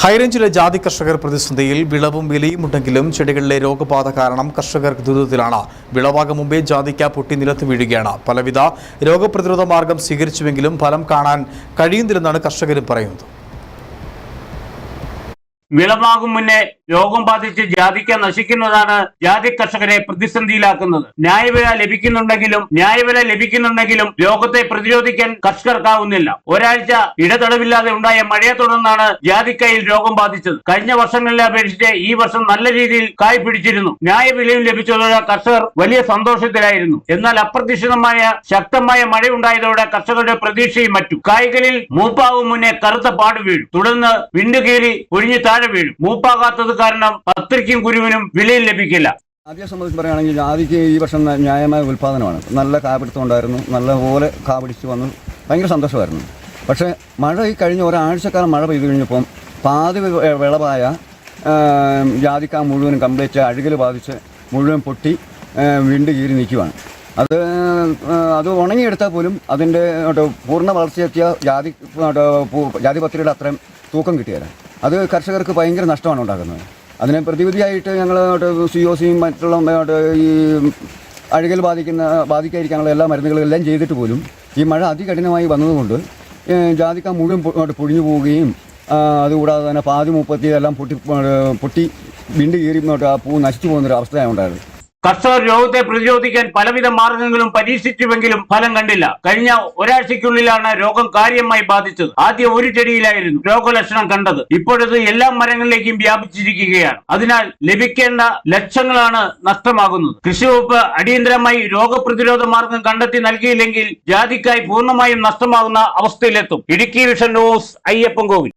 ഹൈറേഞ്ചിലെ ജാതി കർഷകർ പ്രതിസന്ധിയിൽ വിളവും വിലയും ഉണ്ടെങ്കിലും ചെടികളിലെ രോഗബാധ കാരണം കർഷകർ ദുരിതത്തിലാണ്. വിളവാകും മുമ്പേ ജാതിക്ക പൊട്ടി നിലത്ത് വീഴുകയാണ്. പലവിധ രോഗപ്രതിരോധ മാർഗം സ്വീകരിച്ചുവെങ്കിലും ഫലം കാണാൻ കഴിയുന്നില്ലെന്നാണ് കർഷകർ പറയുന്നത്. വിളമാകും മുന്നേ രോഗം ബാധിച്ച് ജാതിക്ക നശിക്കുന്നതാണ് ജാതി കർഷകരെ പ്രതിസന്ധിയിലാക്കുന്നത്. ന്യായവില ലഭിക്കുന്നുണ്ടെങ്കിലും ന്യായവില ലഭിക്കുന്നുണ്ടെങ്കിലും രോഗത്തെ പ്രതിരോധിക്കാൻ കർഷകർക്കാവുന്നില്ല. ഒരാഴ്ച ഇടതടവില്ലാതെ ഉണ്ടായ മഴയെ തുടർന്നാണ് ജാതിക്കയിൽ രോഗം ബാധിച്ചത്. കഴിഞ്ഞ വർഷങ്ങളിലെ അപേക്ഷിച്ച് ഈ വർഷം നല്ല രീതിയിൽ കായ് പിടിച്ചിരുന്നു. ന്യായവിലയും ലഭിച്ചതോടെ കർഷകർ വലിയ സന്തോഷത്തിലായിരുന്നു. എന്നാൽ അപ്രതീക്ഷിതമായ ശക്തമായ മഴയുണ്ടായതോടെ കർഷകരുടെ പ്രതീക്ഷയും മറ്റു. കായ്കളിൽ മൂപ്പാവും മുന്നേ കറുത്ത പാട് വീഴും. തുടർന്ന് വിണ്ടുകീറി ഒഴിഞ്ഞു വീഴും. മൂപ്പാകാത്തത് കാരണം പത്രിക്കും കുരുവിനും വിലയും ലഭിക്കില്ല. ആദ്യം സംബന്ധിച്ച് പറയുകയാണെങ്കിൽ ജാതിക്ക് ഈ വർഷം ന്യായമായ ഉൽപ്പാദനമാണ്. നല്ല കാപിടുത്തം ഉണ്ടായിരുന്നു നല്ലപോലെ കാപിടിച്ച് വന്നു. ഭയങ്കര സന്തോഷമായിരുന്നു. പക്ഷേ മഴ ഈ കഴിഞ്ഞ ഒരാഴ്ചക്കാലം മഴ പെയ്തു കഴിഞ്ഞപ്പം പാതി വിളവായ ജാതിക്ക മുഴുവനും കംപ്ലീറ്റ് അഴുകൽ ബാധിച്ച് മുഴുവൻ പൊട്ടി വീണ്ടും കീറി നിൽക്കുവാണ്. അത് അത് ഉണങ്ങിയെടുത്താൽ പോലും അതിന്റെ പൂർണ വളർച്ചയെത്തിയ ജാതി ജാതിപത്രിയുടെ അത്രയും തൂക്കം കിട്ടിയല്ല അത് കർഷകർക്ക് ഭയങ്കര നഷ്ടമാണ് ഉണ്ടാക്കുന്നത്. അതിന് പ്രതിവിധിയായിട്ട് ഞങ്ങൾ സി ഒ സിയും മറ്റുള്ള മറ്റേ ഈ അഴുകൽ ബാധിക്കുന്ന ബാധിക്കാതിരിക്കാനുള്ള എല്ലാ മരുന്നുകളും എല്ലാം ചെയ്തിട്ട് പോലും ഈ മഴ അതികഠിനമായി വന്നതുകൊണ്ട് ജാതിക്ക മുഴുവൻ പൊഴിഞ്ഞു പോവുകയും അതുകൂടാതെ തന്നെ പാതി മുപ്പത്തി എല്ലാം പൊട്ടി പൊട്ടി വിണ്ട് കീറി ആ പൂ നശിച്ചു പോകുന്നൊരു അവസ്ഥയാണ് ഉണ്ടായത്. കർഷകർ രോഗത്തെ പ്രതിരോധിക്കാൻ പലവിധ മാർഗങ്ങളും പരീക്ഷിച്ചുവെങ്കിലും ഫലം കണ്ടില്ല. കഴിഞ്ഞ ഒരാഴ്ചയ്ക്കുള്ളിലാണ് രോഗം കാര്യമായി ബാധിച്ചത്. ആദ്യം ഒരു ചെടിയിലായിരുന്നു രോഗലക്ഷണം കണ്ടത്. ഇപ്പോഴത് എല്ലാ മരങ്ങളിലേക്കും വ്യാപിച്ചിരിക്കുകയാണ്. അതിനാൽ ലഭിക്കേണ്ട ലക്ഷങ്ങളാണ് നഷ്ടമാകുന്നത്. കൃഷിവകുപ്പ് അടിയന്തരമായി രോഗപ്രതിരോധ മാർഗം കണ്ടെത്തി നൽകിയില്ലെങ്കിൽ ജാതിക്കായി പൂർണമായും നഷ്ടമാകുന്ന അവസ്ഥയിലെത്തും. Idukki vision news Ayyappan Kovil